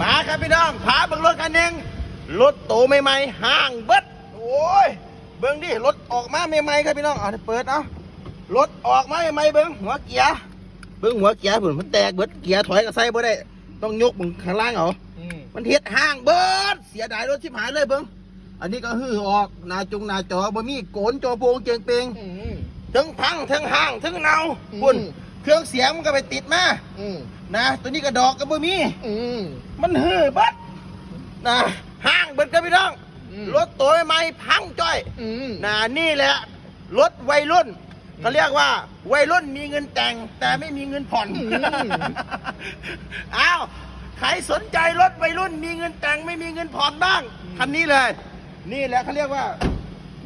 มาครับพี่น้องพาเบิ่งรถคันหนึ่งรถโตใหม่ๆห้างเบิดโอ้ยเบิ่งดิรถออกมาใหม่ๆครับพี่น้องเอาเปิดเอารถออกมาใหม่ๆเบิ่งหัวเกียร์เบิ่งหัวเกียร์ผุนมันแตกเบิดเกียร์ถอยก็ใส่บ่ได้ ต้องยกมึงข้างล่างเอาอืมมันเฮ็ดห้างเบิดเสียดายรถชิบหายเลยเบิ่งอันนี้ก็ฮือออกหนาจงหนาจอบ่มีโกนจอโปงเจียงเปงอืมทั้งพังทั้งห้างทั้งเนาอืมคุณ เครื่องเสียงมันก็ไปติดมาอืมนะตัวนี้ก็ดอกก็บ่มี อืมมันเหือบัดนะห้างเบิดกันพี่น้องอืมรถตัวใหม่พังจ้อยอืมนะนี่แหละรถวัยรุ่นเขาเรียกว่า วัยรุ่นมีเงินแต่ง แต่ไม่มีเงินผ่อนอืมอ้าวใครสนใจรถวัยรุ่น มีเงินแต่งไม่มีเงินผ่อนบ้างคันนี้เลย นี่แหละเขาเรียกว่า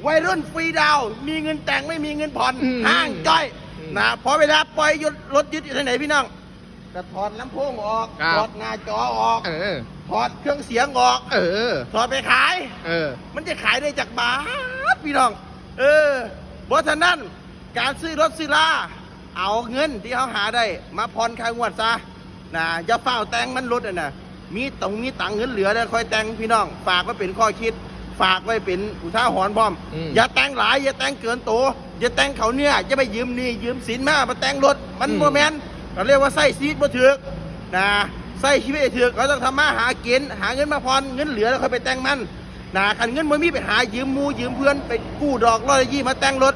วัยรุ่นฟรีดาวน์มีเงินแต่งไม่มีเงินผ่อนอืมห้างจ้อยอืม นะพอเวลาปล่อยหยุดรถยึดอยู่ที่ไหนพี่น้องก็ถอดลำโพงออก ครับ ถอดหน้าจอออก เออ ถอดเครื่องเสียงออก เออ ถอดไปขาย เออ มันจะขายได้จากบาทพี่น้อง เออเพราะฉะนั้นการซื้อรถซื้อลาเอาเงินที่เขาหาได้ มาผ่อนค่างวดซะนะอย่าเฝ้าแต่งมันรถอะนะมีต้องมีตังค์เงินเหลือแล้วค่อยแต่งพี่น้อง ฝากไว้เป็นข้อคิด ฝากไว้เป็นอุทาหรณ์พร้อม อืมอย่าแต่งหลาย อย่าแต่งเกินโตวอย่าแต่งเขาเนี่ยอย่าไปยืมหนี่ยืมสินมามาแต่งรถมันอืม โมแมนเราเรียกว่าไส้ซีดบ่ถือกนะไส้ชีวิตให้ถือกเราต้องทำมาหากินหาเงินมาผ่อนเงินเหลือแล้วค่อยไปแต่งมันนะคันเงินมันมีไปหายืมหมูยืมเพื่อนไปกู้ดอกร้อยละยี่มาแต่งรถ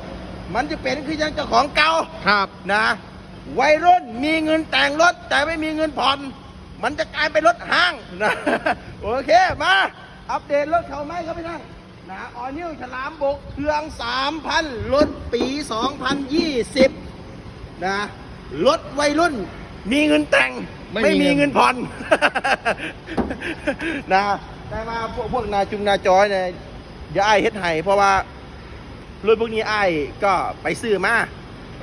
มันจะเป็นคือยังเจ้าของเก่า ครับ นะวัยรุ่นมีเงินแต่งรถแต่ไม่มีเงินผ่อน มันจะกลายเป็นรถห้างนะ โอเค มา อัปเดตรถเขาไหมครับพี่นั่งนะออนิวฉลามบกเครื่อง 3,000รถปี 2020 นะรถวัยรุ่น มีเงินแต่ง ไม่ไม่มีมีเงิเงินนผ่อนนะแต่มาพวกพวกนาจุงนาจอยเนี่ยอย่าไอายเฮ็ดให้เพราะว่ารถพวกนี้ไอ้ายก็ไปซื้อมา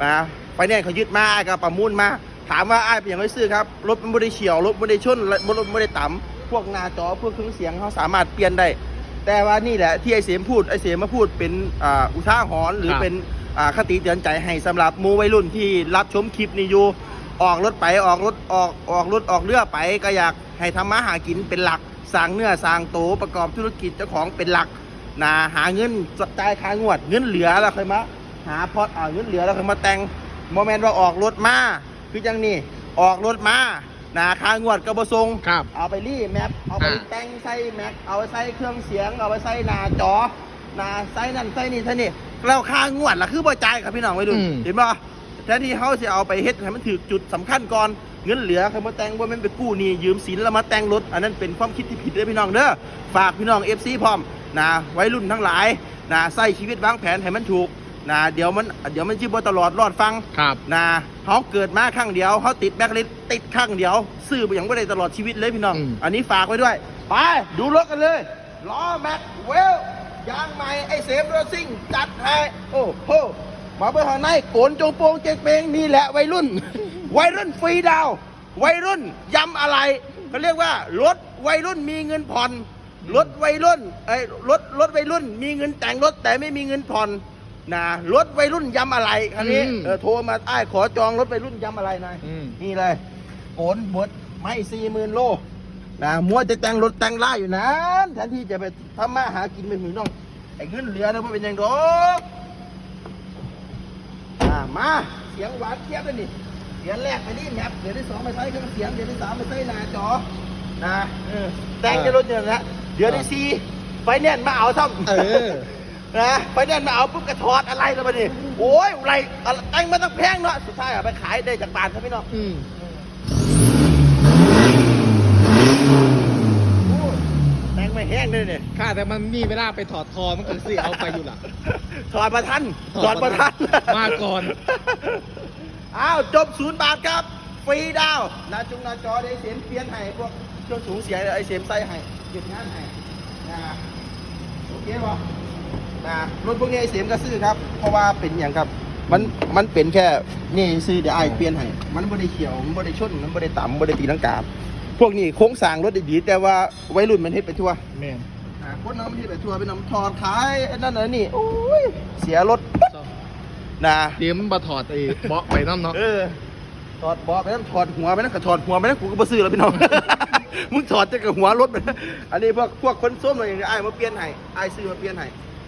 นะไปเนี่ยเขายึดมาอ้ายก็ประมูลมา ถามว่าไอ้ายเป็นอย่างไรซื้อครับ รถมันไม่ได้เฉียว รถไม่ได้ชน รถไม่ได้ต่ำ พวกหนาจอพวกเครื่องเสียงเขาสามารถเปลี่ยนได้ แต่ว่านี่แหละที่ไอเสียมพูดไอเสียมมาพูดเป็นอ่าอุทาหรณ์หรือครับเป็นอ่าคติเตือนใจให้สำหรับหมูวัยรุ่นที่รับชมคลิปนี้อยู่ออกรถไปออกรถออกออกรถออกเรือไปก็อยากให้ทำมาหากินเป็นหลักสร้างเนื้อสร้างโตวประกอบธุรกิจเจ้าของเป็นหลักนะหาเงินจ่ายค่างวดเงินเหลือแล้วค่อยมาหาพอดเอาเงินเหลือแล้วค่อยมาแต่งโมเมนต์ว่าออกรถมาคือจังนี่ออกรถมา นะค่างวดกระบทรงครับเอาไปรีแมปเอาไปอ่าแต่งใส่แม็กเอาไปใส่เครื่องเสียง เอาไปใส่หน้าจอหน้าใส่นั่นใส่นี่ใส่นี่แล้วค่างวดล่ะคือบ่จ่ายครับพี่น้องไว้ดูอืมเห็นป่ะแทนที่เขาจะเอาไปเฮ็ดให้มันถือจุดสำคัญก่อนเงินเหลือเขามาแต่งว่ามันไปกู้หนี่ยืมสินแล้วมาแต่งรถ อันนั้นเป็นความคิดที่ผิดเด้อพี่น้องเด้อฝากพี่น้อง FC พร้อมนะไว้รุ่นทั้งหลายนะใส่ชีวิตวางแผนให้มันถูก นะเดี๋ยวมันเดี๋ยวมันจิบ่ตลอดรอดฟังครับนะเขาเกิดมาครั้งเดียวเขาติดแบ็คลิสต์ติดครั้งเดียว ซื้อไปอย่างไม่ได้ตลอดชีวิตเลยพี่น้องอืมอันนี้ฝากไว้ด้วย ไป ดูรถกันเลยล้อแม็กเวลยางใหม่ไอเซฟรถซิ่งจัดให้โอ้โหมาเบอร์ทางในโกนจงโปงเจ๊กเปงนี่แหละวัยรุ่น วัยรุ่นฟรีดาวน์วัยรุ่นยำอะไรเขาเรียกว่ารถวัยรุ่นมีเงินผ่อนรถวัยรุ่นไอ้ยรถรถวัยรุ่นมีเงินแต่งรถแต่ไม่มีเงินผ่อน นะรถวัยรุ่นยำอะไรคันนี้อืม เออโทรมาอ้ายขอจองรถวัยรุ่นยำอะไรนาย อืม นี่เลยโกนบดไม่สี่หมื่นโลนะมัวจะแต่งรถแต่งล่าอยู่นั้นแทนที่จะไปทำมาหากินไปถึงน้องไอ้เงินเหลือนะมันเป็นอยังดอกอ่ามาเสียงหวานเทียบเลยนี่เสียงแรกไปนี่แมปเดี๋ยวที่สองไปใช้เครื่องเสียงเดี๋ยวที่สามไปใช้หน้าจอนะเออแต่งจะรถเนี่ยนะเดี๋ยวที่สี่ไฟแนนซ์มาเอาซ่อม เออ นะไฟแนนซ์มาเอาปุ๊บกระถอดอะไรแล้วมาดิโอ้ยอะไรอะไรแต่งมาตั้งแพงเนาะสุดท้ายเอาไปขายได้จากบาทครับพี่น้องอืมแตงไม่แห้งเลยเนี่ยข้าแต่มันมีเวลาไปถอดคอมันก็สิเอาไปอยู่ล่ะ ถอดมาทันถถออดดมามาทัทันนมาก่อน อ้าวจบศูนย์บาทครับ ฟรีดาวหนาจุงหนาจอได้เสียมเปลี่ยนให้พวกเครื่องสูงเสียงไอ้เสียมใส่ให้หยุดงานให้นะโอเคป่ะ นะรถพวกนี้ไอ้เสียมก็ซื้อครับ เพราะว่าเป็นอย่างครับ มันมันเป็นแค่นี่ซื้อเดี๋ยวไอ้ายเปลี่ยนให้มันไม่ได้เขียวมันไม่ได้ชนมันไม่ได้ต่ำไม่ได้ตีลังกาพวกนี้โค้งสร้างรถได้ดีแต่ว่าวัยรุ่นมันเฮ็ดไปทั่วแม่นอ่าคนน้ำที่แบบทัวร์ไปนำถอดขายไอ้นั่นน่ะนี่โอ้ยเสียรถปึ๊ดนะเตรียมมาถอดไอ้เบาะไปน้ำเนาะ เออถอดเบาะไปนั่นถอดหัวไปนั่นก็ถอดหัวไปนั่นกูก็บ่ซื้อแล้วพี่น้อง มึงถอดจะกับหัวรถไปนะอันนี้พวกพวกคนส้มอะไรอย่างเงี้ยไอ้ายมาเปลี่ยนให้ไอ้ายซื้อมาเปลี่ยนให้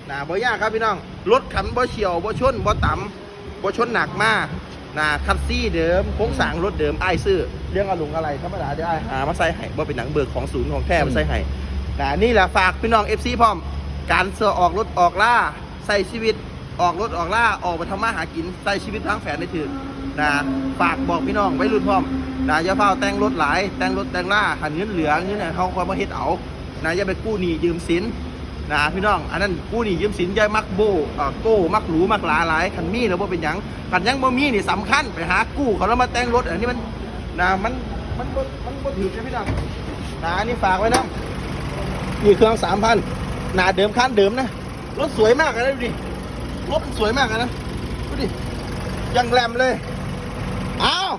นะบ่ยากครับพี่น้องรถขันบ่เฉียวบ่ชนบ่ต่ำบ่ชนหนักมากนะคันซี่เดิมโค้งสร้างรถเดิมไอ้ายซื้อเรื่องอารมณ์อะไรธรรมดาเดี๋ยวไอ้ายหามาใส่ให้บ่เป็นหนังเบิกของศูนย์ของแท้มาใส่ให้นะนี่แหละฝากพี่น้อง FC พร้อม การเสือออกรถออกล่าใส่ชีวิตออกรถออกล่าออกไปทำมาหากินใส่ชีวิตทางแฝนในถือนะฝากบอกพี่น้องไว้รุ่นพร้อม นะอย่าเฝ้าแต่งรถหลาย แต่งรถแต่งล่าหันเงินเหลือเงินให้เขาความมาเฮ็ดเอานะอย่าไปกู้หนี้ยืมสินนะพี่น้อง อันนั้นกู้หนี้ยืมสินอย่มักโบอ่อโก้มักหรูมักหลาหลายคันมีแล้วบ่เป็นหยังคันยังบ่มีนี่สำคัญไปหากู้เขาแล้วมาแต่งรถอันนี้มันนะมันมันบ่มันบ่ถือใช่พี่น้องนะอันนี้ฝากไว้นะนี่เครื่องสามพันหนาเดิมคันเดิมนะรถสวยมากเลยดูดิรถสวยมากเลยนะดูดิยังแรมเลยอ้าว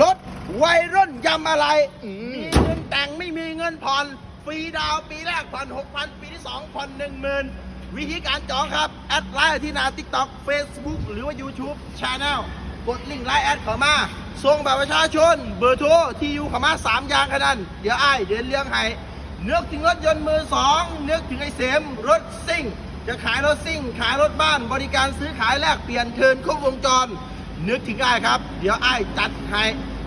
รถ วัยรุ่นยำอะไรอืมมีเงินแต่งไม่มีเงินผ่อน ฟรีดาวน์ปีแรกผ่อนหกพันปีที่สองผ่อนหนึ่งหมื่นวิธีการจองครับ แอดไลน์ที่หนา TikTok Facebook หรือว่า YouTube Channel กดลิงก์ไลน์แอดเข้ามาส่งแบบประชาชน เบอร์โทรที่อยู่เข้ามาสามอย่างแค่นั้นเดี๋ยวไอ้ายเดี๋ยวเลี้ยงให้นึกถึงรถยนต์มือสองนึกถึงไอ้เสมรถซิ่ง จะขายรถซิ่ง ขายรถบ้าน บริการซื้อขายแลกเปลี่ยนเทิร์นครบวงจร นึกถึงไอ้ายครับ เดี๋ยวไอ้ายจัดให้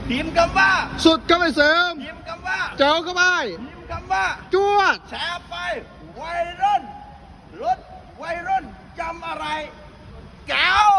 พิมพ์คำว่าสุดก็ไปเสริม พิมพ์คำว่าเจ้าก็ไปพิมพ์คำว่าจวดแชร์ไปวัยรุ่นรถวัยรุ่นจำอะไรแก้ว